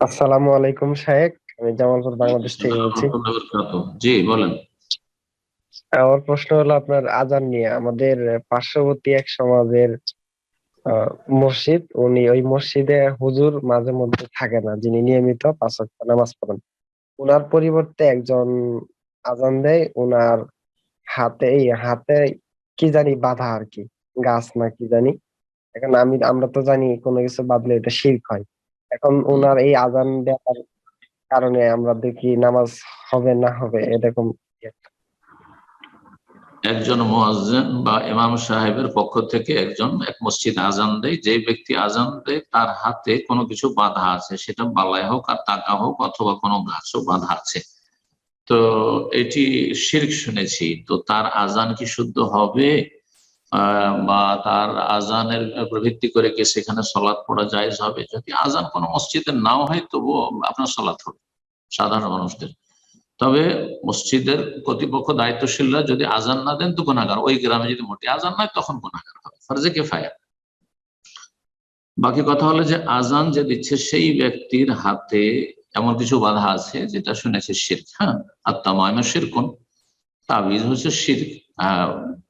আসসালামু আলাইকুম শাহেক আমি জামালপুর বাংলাদেশ থেকে বলছি। জি বলেন। আমার প্রশ্ন হলো আপনার আজান নিয়ে। আমাদের পার্শ্ববর্তী এক সমাজের মসজিদ উনি ওই মসজিদে হুজুর মাঝে মধ্যে থাকে না যিনি নিয়মিত পাঁচ নামাজ পড়েন। উনার পরিবর্তে একজন আজান দেয় উনার হাতে এই হাতে কি জানি বাধা আর কি গাছ না কি জানি। এখন আমি আমরা তো জানি কোনো কিছু বাঁধলে এটা শিরক হয়। এখন ওনার এই আজান দেওয়ার কারণে আমরা দেখি নামাজ হবে না হবে এরকম একজন মুয়াজ্জিন বা ইমাম সাহেবের পক্ষ থেকে একজন এক মসজিদ আজান দেয় যে ব্যক্তি আজান দেয়, তার হাতে কোনো কিছু বাধা আছে, সেটা বালাই হোক আর টাকা হোক অথবা কোনো গাছও বাধা আছে। তো এটি শির্ক শুনেছি, তো তার আজান কি শুদ্ধ হবে? বা তার আজানের উপর ভিত্তি করে কি সেখানে সলাৎ পড়া জায়েজ হবে? যদি আজান কোনো মসজিদে নাও হয়, তবুও আপনার সলাৎ হবে, সাধারণ মানুষদের। তবে মসজিদের কর্তৃপক্ষ দায়িত্বশীলরা যদি আজান না দেন, তো গুণাগার ওই গ্রামে যদি মোটে আজান নয় তখন গুণাগার হবে। ফরজে কেফায়া বাকি কথা হলো যে, আজান যে দিচ্ছে সেই ব্যক্তির হাতে এমন কিছু বাধা আছে, যেটা শুনেছে শির্ক। হ্যাঁ আত্মাময় শিরকুন। তাবিজ হচ্ছে আহ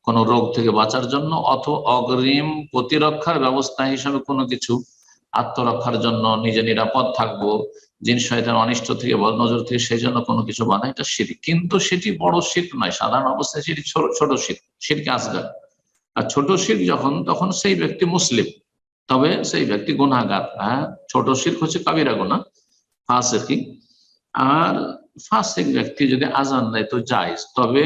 কোন রোগ থেকে বাঁচার জন্য অথবা অগ্রিম প্রতিরক্ষার ব্যবস্থা হিসাবে কোনো কিছু আত্মরক্ষার জন্য নিজে নিরাপদ থাকব, জিন শয়তান অনিষ্ট থেকে বদ নজর থেকে সেই জন্য কোনো কিছু বাধা এটা শিরিক। কিন্তু সেটি বড় শিখ নয়, সাধারণ অবস্থায় সেটি ছোট শিখ শিরকে আসগার আর ছোট শিখ যখন, তখন সেই ব্যক্তি মুসলিম, তবে সেই ব্যক্তি গুণাগার হ্যাঁ ছোট শিখ হচ্ছে কাবিরা গুণা ফাঁসেকি। আর ফাঁসেক ব্যক্তি যদি আজান দেয় তো জায়জ, তবে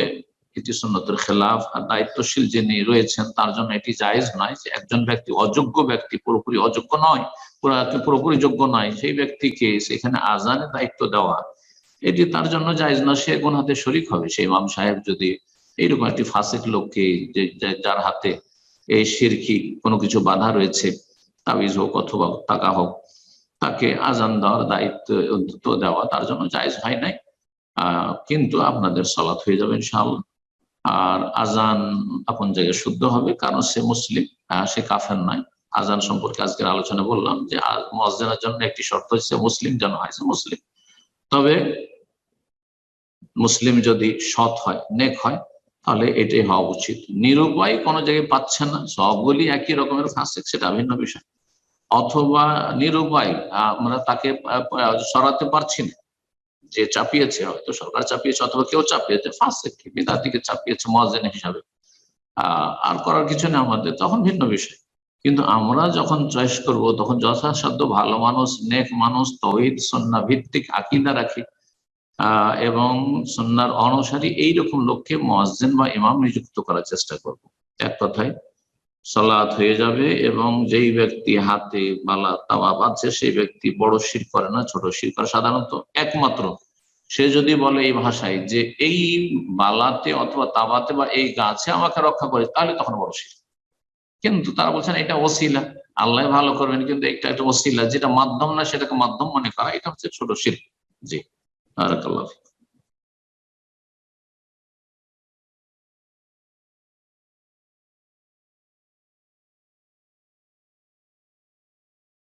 এটি সুন্নতের খেলাফ আর দায়িত্বশীল যিনি রয়েছেন, তার জন্য এটি জায়েজ নয় যে একজন ব্যক্তি অযোগ্য ব্যক্তি পুরোপুরি অযোগ্য নয় পুরা- পুরোপুরি যোগ্য নয়। সেই ব্যক্তিকে সেখানে আজানের দায়িত্ব দেওয়া, এটি তার জন্য জায়েজ না সে কোন হাতে শরিক হবে। সেই ইমাম সাহেব যদি এইরকম একটি ফাসেক লোককে যার হাতে এই শিরকি কোনো কিছু বাধা রয়েছে, তাবিজ হোক অথবা টাকা হোক, তাকে আজান দেওয়ার দায়িত্ব দেওয়া তার জন্য জায়েজ হয় নাই। আহ, কিন্তু আপনাদের সলাৎ হয়ে যাবে ইনশাআল্লাহ। আর আজান আপন জায়গায় শুদ্ধ হবে কারণ সে মুসলিম আহ, সে কাফের নয়। আজান সম্পর্কে আজকের আলোচনা বললাম যে মসজিদের জন্য একটি শর্ত হচ্ছে মুসলিম যেন হয় মুসলিম। তবে মুসলিম যদি সৎ হয় নেক হয় তাহলে এটাই হওয়া উচিত। নিরুপায় কোনো জায়গায় পাচ্ছে না সবগুলি একই রকমের ফাঁসেক সেটা ভিন্ন বিষয়। অথবা নিরুপায় আমরা তাকে সরাতে পারছি না। যে চাপিয়েছে, হয়তো সরকার চাপিয়েছে অথবা কেউ চাপিয়েছে ফার্স্ট ফাঁসেক বিদাতিকে চাপিয়েছে মহাজেন হিসাবে। আর করার কিছু নেই আমাদের, তখন ভিন্ন বিষয়। কিন্তু আমরা যখন চয়েস করব, তখন যথাসাধ্য ভালো মানুষ, নেক মানুষ, তহিদ, সন্না ভিত্তিক আকিদা রাখি। আহ এবং সন্ন্যার অনুসারী এইরকম লোককে মহাজেন বা ইমাম নিযুক্ত করার চেষ্টা করব। এক কথায় সলাৎ হয়ে যাবে এবং যেই ব্যক্তি হাতে বালা তাওয়া বাঁধছে সেই ব্যক্তি বড় শির করে না, ছোট শির করে সাধারণত একমাত্র। সে যদি বলে এই ভাষায় যে এই বালাতে অথবা তাবাতে বা এই গাছে আমাকে রক্ষা করে, তাহলে তখন বড় শির। কিন্তু তারা বলছেন এটা ওসিলা। আল্লাহ ভালো করবেন, কিন্তু এটা একটা ওসিলা, যেটা মাধ্যম না, সেটাকে মাধ্যম মনে করা, এটা হচ্ছে ছোট শির। জি ফিক।